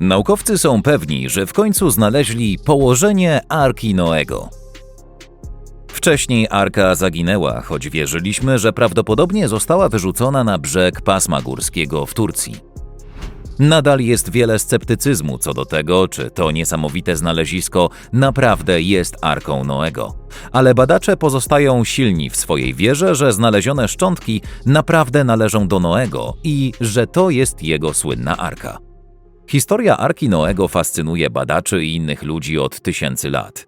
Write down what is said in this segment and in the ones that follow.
Naukowcy są pewni, że w końcu znaleźli położenie Arki Noego. Wcześniej Arka zaginęła, choć wierzyliśmy, że prawdopodobnie została wyrzucona na brzeg pasma górskiego w Turcji. Nadal jest wiele sceptycyzmu co do tego, czy to niesamowite znalezisko naprawdę jest Arką Noego. Ale badacze pozostają silni w swojej wierze, że znalezione szczątki naprawdę należą do Noego i że to jest jego słynna arka. Historia Arki Noego fascynuje badaczy i innych ludzi od tysięcy lat.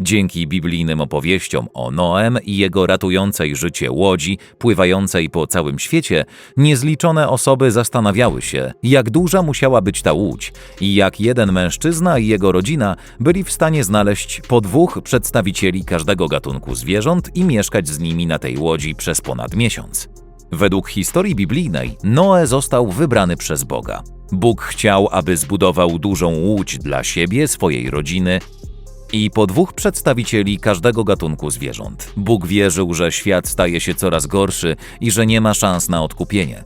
Dzięki biblijnym opowieściom o Noem i jego ratującej życie łodzi pływającej po całym świecie, niezliczone osoby zastanawiały się, jak duża musiała być ta łódź i jak jeden mężczyzna i jego rodzina byli w stanie znaleźć po dwóch przedstawicieli każdego gatunku zwierząt i mieszkać z nimi na tej łodzi przez ponad miesiąc. Według historii biblijnej Noe został wybrany przez Boga. Bóg chciał, aby zbudował dużą łódź dla siebie, swojej rodziny i po dwóch przedstawicieli każdego gatunku zwierząt. Bóg wierzył, że świat staje się coraz gorszy i że nie ma szans na odkupienie.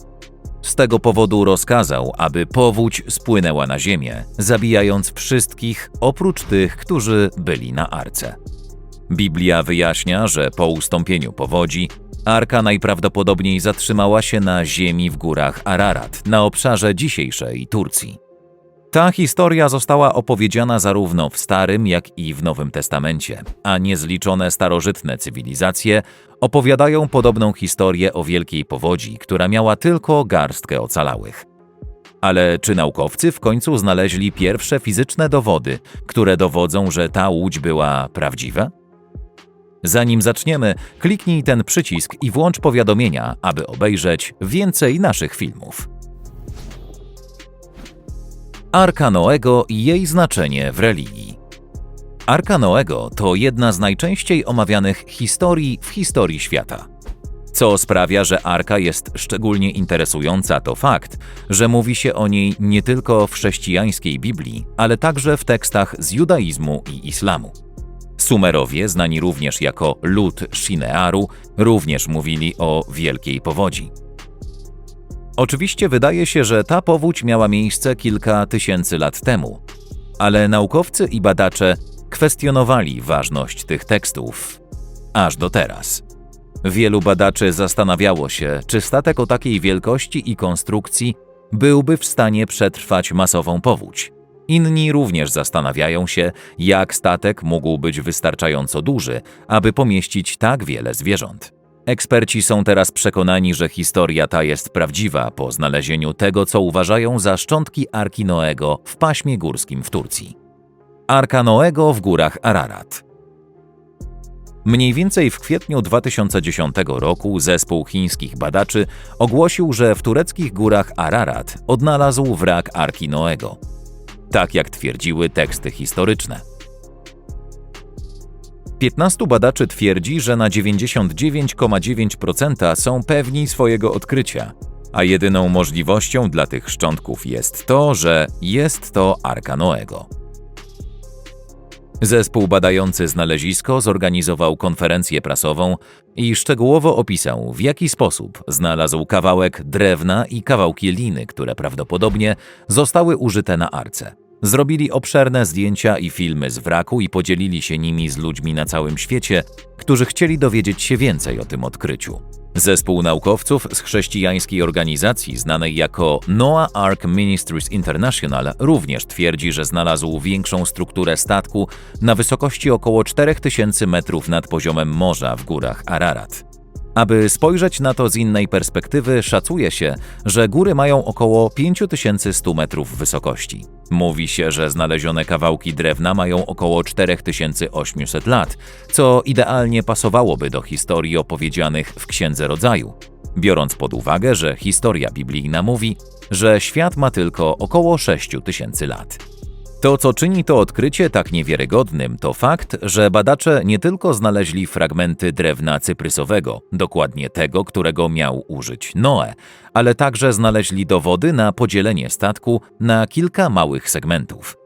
Z tego powodu rozkazał, aby powódź spłynęła na ziemię, zabijając wszystkich oprócz tych, którzy byli na arce. Biblia wyjaśnia, że po ustąpieniu powodzi arka najprawdopodobniej zatrzymała się na ziemi w górach Ararat, na obszarze dzisiejszej Turcji. Ta historia została opowiedziana zarówno w Starym, jak i w Nowym Testamencie, a niezliczone starożytne cywilizacje opowiadają podobną historię o wielkiej powodzi, która miała tylko garstkę ocalałych. Ale czy naukowcy w końcu znaleźli pierwsze fizyczne dowody, które dowodzą, że ta łódź była prawdziwa? Zanim zaczniemy, kliknij ten przycisk i włącz powiadomienia, aby obejrzeć więcej naszych filmów. Arka Noego i jej znaczenie w religii. Arka Noego to jedna z najczęściej omawianych historii w historii świata. Co sprawia, że Arka jest szczególnie interesująca, to fakt, że mówi się o niej nie tylko w chrześcijańskiej Biblii, ale także w tekstach z judaizmu i islamu. Sumerowie, znani również jako lud Shinearu, również mówili o wielkiej powodzi. Oczywiście wydaje się, że ta powódź miała miejsce kilka tysięcy lat temu, ale naukowcy i badacze kwestionowali ważność tych tekstów aż do teraz. Wielu badaczy zastanawiało się, czy statek o takiej wielkości i konstrukcji byłby w stanie przetrwać masową powódź. Inni również zastanawiają się, jak statek mógł być wystarczająco duży, aby pomieścić tak wiele zwierząt. Eksperci są teraz przekonani, że historia ta jest prawdziwa po znalezieniu tego, co uważają za szczątki Arki Noego w paśmie górskim w Turcji. Arka Noego w górach Ararat. Mniej więcej w kwietniu 2010 roku zespół chińskich badaczy ogłosił, że w tureckich górach Ararat odnalazł wrak Arki Noego. Tak jak twierdziły teksty historyczne. 15 badaczy twierdzi, że na 99,9% są pewni swojego odkrycia, a jedyną możliwością dla tych szczątków jest to, że jest to Arka Noego. Zespół badający znalezisko zorganizował konferencję prasową i szczegółowo opisał, w jaki sposób znalazł kawałek drewna i kawałki liny, które prawdopodobnie zostały użyte na arce. Zrobili obszerne zdjęcia i filmy z wraku i podzielili się nimi z ludźmi na całym świecie, którzy chcieli dowiedzieć się więcej o tym odkryciu. Zespół naukowców z chrześcijańskiej organizacji znanej jako Noah Ark Ministries International również twierdzi, że znalazł większą strukturę statku na wysokości około 4000 metrów nad poziomem morza w górach Ararat. Aby spojrzeć na to z innej perspektywy, szacuje się, że góry mają około 5100 metrów wysokości. Mówi się, że znalezione kawałki drewna mają około 4800 lat, co idealnie pasowałoby do historii opowiedzianych w Księdze Rodzaju. Biorąc pod uwagę, że historia biblijna mówi, że świat ma tylko około 6000 lat. To, co czyni to odkrycie tak niewiarygodnym, to fakt, że badacze nie tylko znaleźli fragmenty drewna cyprysowego, dokładnie tego, którego miał użyć Noe, ale także znaleźli dowody na podzielenie statku na kilka małych segmentów.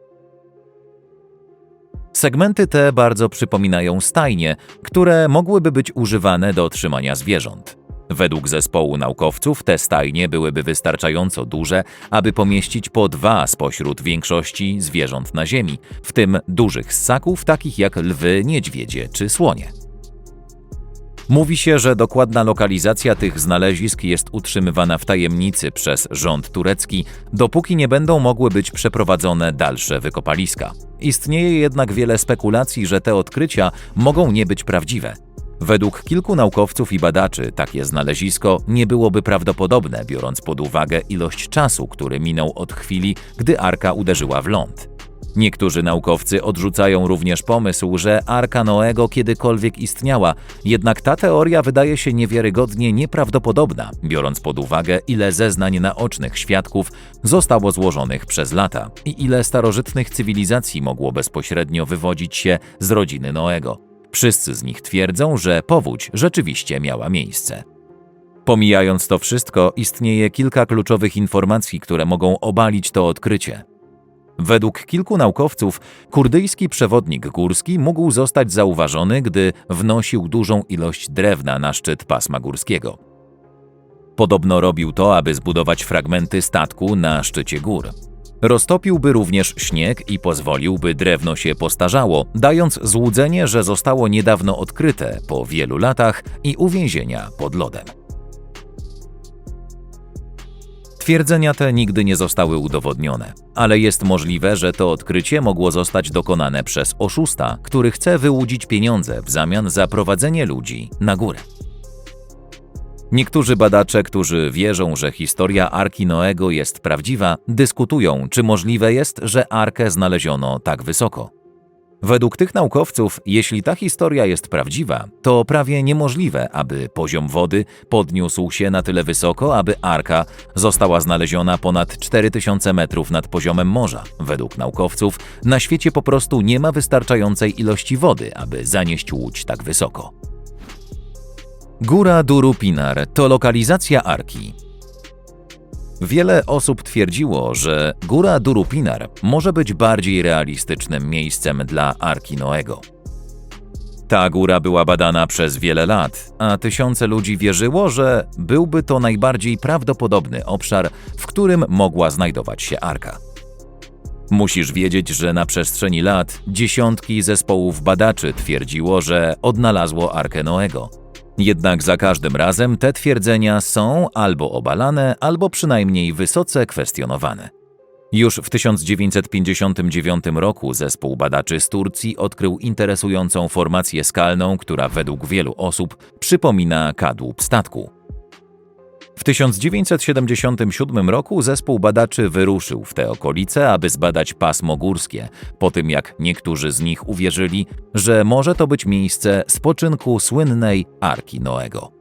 Segmenty te bardzo przypominają stajnie, które mogłyby być używane do trzymania zwierząt. Według zespołu naukowców te stajnie byłyby wystarczająco duże, aby pomieścić po dwa spośród większości zwierząt na Ziemi, w tym dużych ssaków takich jak lwy, niedźwiedzie czy słonie. Mówi się, że dokładna lokalizacja tych znalezisk jest utrzymywana w tajemnicy przez rząd turecki, dopóki nie będą mogły być przeprowadzone dalsze wykopaliska. Istnieje jednak wiele spekulacji, że te odkrycia mogą nie być prawdziwe. Według kilku naukowców i badaczy takie znalezisko nie byłoby prawdopodobne, biorąc pod uwagę ilość czasu, który minął od chwili, gdy arka uderzyła w ląd. Niektórzy naukowcy odrzucają również pomysł, że Arka Noego kiedykolwiek istniała, jednak ta teoria wydaje się niewiarygodnie nieprawdopodobna, biorąc pod uwagę, ile zeznań naocznych świadków zostało złożonych przez lata i ile starożytnych cywilizacji mogło bezpośrednio wywodzić się z rodziny Noego. Wszyscy z nich twierdzą, że powódź rzeczywiście miała miejsce. Pomijając to wszystko, istnieje kilka kluczowych informacji, które mogą obalić to odkrycie. Według kilku naukowców kurdyjski przewodnik górski mógł zostać zauważony, gdy wnosił dużą ilość drewna na szczyt pasma górskiego. Podobno robił to, aby zbudować fragmenty statku na szczycie gór. Roztopiłby również śnieg i pozwolił, by drewno się postarzało, dając złudzenie, że zostało niedawno odkryte po wielu latach i uwięzienia pod lodem. Twierdzenia te nigdy nie zostały udowodnione, ale jest możliwe, że to odkrycie mogło zostać dokonane przez oszusta, który chce wyłudzić pieniądze w zamian za prowadzenie ludzi na górę. Niektórzy badacze, którzy wierzą, że historia Arki Noego jest prawdziwa, dyskutują, czy możliwe jest, że Arkę znaleziono tak wysoko. Według tych naukowców, jeśli ta historia jest prawdziwa, to prawie niemożliwe, aby poziom wody podniósł się na tyle wysoko, aby arka została znaleziona ponad 4000 metrów nad poziomem morza. Według naukowców, na świecie po prostu nie ma wystarczającej ilości wody, aby zanieść łódź tak wysoko. Góra Durupinar to lokalizacja arki. Wiele osób twierdziło, że góra Durupinar może być bardziej realistycznym miejscem dla Arki Noego. Ta góra była badana przez wiele lat, a tysiące ludzi wierzyło, że byłby to najbardziej prawdopodobny obszar, w którym mogła znajdować się Arka. Musisz wiedzieć, że na przestrzeni lat dziesiątki zespołów badaczy twierdziło, że odnalazło Arkę Noego. Jednak za każdym razem te twierdzenia są albo obalane, albo przynajmniej wysoce kwestionowane. Już w 1959 roku zespół badaczy z Turcji odkrył interesującą formację skalną, która według wielu osób przypomina kadłub statku. W 1977 roku zespół badaczy wyruszył w te okolice, aby zbadać pasmo górskie, po tym jak niektórzy z nich uwierzyli, że może to być miejsce spoczynku słynnej Arki Noego.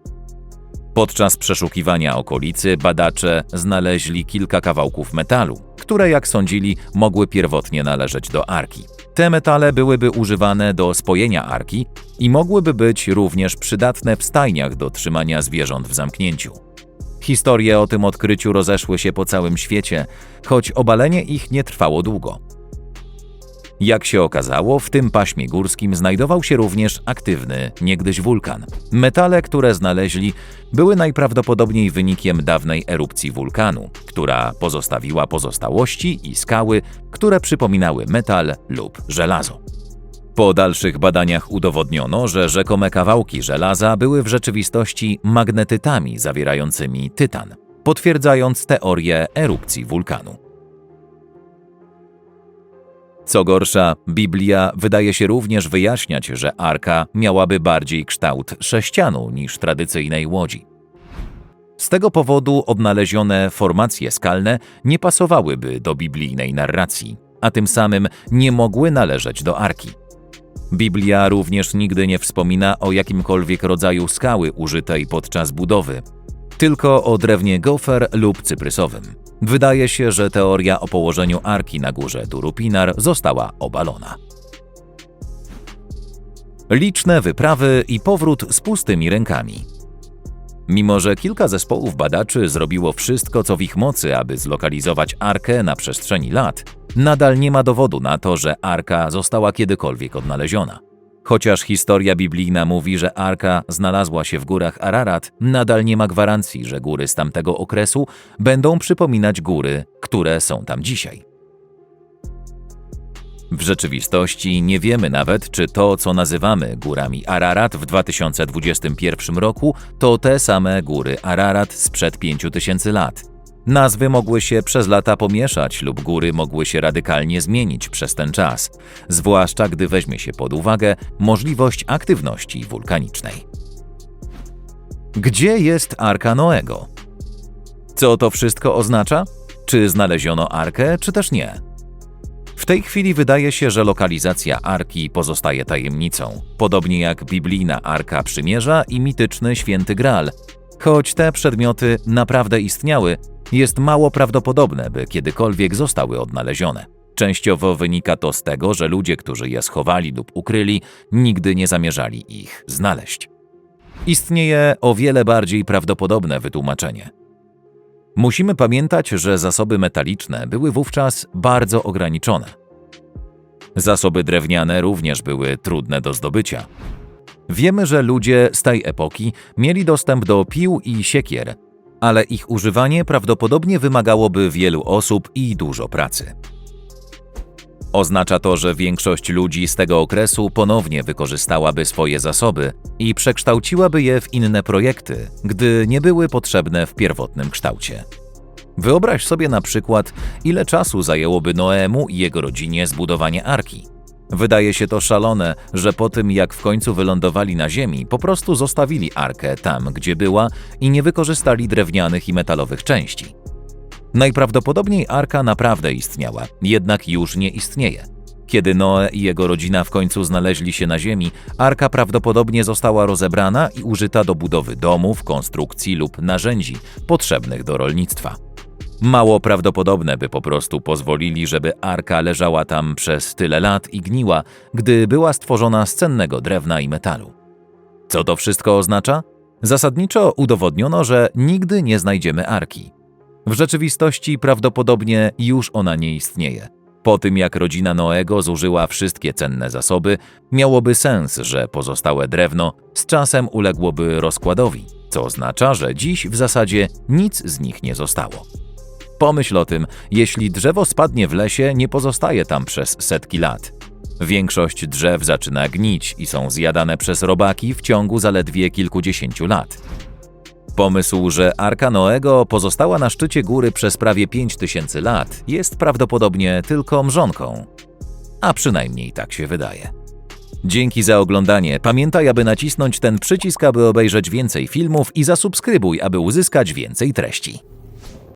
Podczas przeszukiwania okolicy badacze znaleźli kilka kawałków metalu, które jak sądzili mogły pierwotnie należeć do arki. Te metale byłyby używane do spojenia arki i mogłyby być również przydatne w stajniach do trzymania zwierząt w zamknięciu. Historie o tym odkryciu rozeszły się po całym świecie, choć obalenie ich nie trwało długo. Jak się okazało, w tym paśmie górskim znajdował się również aktywny niegdyś wulkan. Metale, które znaleźli, były najprawdopodobniej wynikiem dawnej erupcji wulkanu, która pozostawiła pozostałości i skały, które przypominały metal lub żelazo. Po dalszych badaniach udowodniono, że rzekome kawałki żelaza były w rzeczywistości magnetytami zawierającymi tytan, potwierdzając teorię erupcji wulkanu. Co gorsza, Biblia wydaje się również wyjaśniać, że arka miałaby bardziej kształt sześcianu niż tradycyjnej łodzi. Z tego powodu odnalezione formacje skalne nie pasowałyby do biblijnej narracji, a tym samym nie mogły należeć do arki. Biblia również nigdy nie wspomina o jakimkolwiek rodzaju skały użytej podczas budowy, tylko o drewnie gofer lub cyprysowym. Wydaje się, że teoria o położeniu arki na górze Durupinar została obalona. Liczne wyprawy i powrót z pustymi rękami. Mimo, że kilka zespołów badaczy zrobiło wszystko, co w ich mocy, aby zlokalizować arkę na przestrzeni lat, nadal nie ma dowodu na to, że arka została kiedykolwiek odnaleziona. Chociaż historia biblijna mówi, że arka znalazła się w górach Ararat, nadal nie ma gwarancji, że góry z tamtego okresu będą przypominać góry, które są tam dzisiaj. W rzeczywistości nie wiemy nawet, czy to, co nazywamy górami Ararat w 2021 roku, to te same góry Ararat sprzed 5000 lat. Nazwy mogły się przez lata pomieszać lub góry mogły się radykalnie zmienić przez ten czas, zwłaszcza gdy weźmie się pod uwagę możliwość aktywności wulkanicznej. Gdzie jest Arka Noego? Co to wszystko oznacza? Czy znaleziono Arkę, czy też nie? W tej chwili wydaje się, że lokalizacja Arki pozostaje tajemnicą, podobnie jak biblijna Arka Przymierza i mityczny Święty Graal. Choć te przedmioty naprawdę istniały, jest mało prawdopodobne, by kiedykolwiek zostały odnalezione. Częściowo wynika to z tego, że ludzie, którzy je schowali lub ukryli, nigdy nie zamierzali ich znaleźć. Istnieje o wiele bardziej prawdopodobne wytłumaczenie. Musimy pamiętać, że zasoby metaliczne były wówczas bardzo ograniczone. Zasoby drewniane również były trudne do zdobycia. Wiemy, że ludzie z tej epoki mieli dostęp do pił i siekier, ale ich używanie prawdopodobnie wymagałoby wielu osób i dużo pracy. Oznacza to, że większość ludzi z tego okresu ponownie wykorzystałaby swoje zasoby i przekształciłaby je w inne projekty, gdy nie były potrzebne w pierwotnym kształcie. Wyobraź sobie na przykład, ile czasu zajęłoby Noemu i jego rodzinie zbudowanie arki. Wydaje się to szalone, że po tym jak w końcu wylądowali na ziemi, po prostu zostawili arkę tam, gdzie była i nie wykorzystali drewnianych i metalowych części. Najprawdopodobniej arka naprawdę istniała, jednak już nie istnieje. Kiedy Noe i jego rodzina w końcu znaleźli się na ziemi, arka prawdopodobnie została rozebrana i użyta do budowy domów, konstrukcji lub narzędzi potrzebnych do rolnictwa. Mało prawdopodobne, by po prostu pozwolili, żeby arka leżała tam przez tyle lat i gniła, gdy była stworzona z cennego drewna i metalu. Co to wszystko oznacza? Zasadniczo udowodniono, że nigdy nie znajdziemy arki. W rzeczywistości prawdopodobnie już ona nie istnieje. Po tym jak rodzina Noego zużyła wszystkie cenne zasoby, miałoby sens, że pozostałe drewno z czasem uległoby rozkładowi, co oznacza, że dziś w zasadzie nic z nich nie zostało. Pomyśl o tym, jeśli drzewo spadnie w lesie, nie pozostaje tam przez setki lat. Większość drzew zaczyna gnić i są zjadane przez robaki w ciągu zaledwie kilkudziesięciu lat. Pomysł, że Arka Noego pozostała na szczycie góry przez prawie 5000 lat, jest prawdopodobnie tylko mrzonką. A przynajmniej tak się wydaje. Dzięki za oglądanie. Pamiętaj, aby nacisnąć ten przycisk, aby obejrzeć więcej filmów i zasubskrybuj, aby uzyskać więcej treści.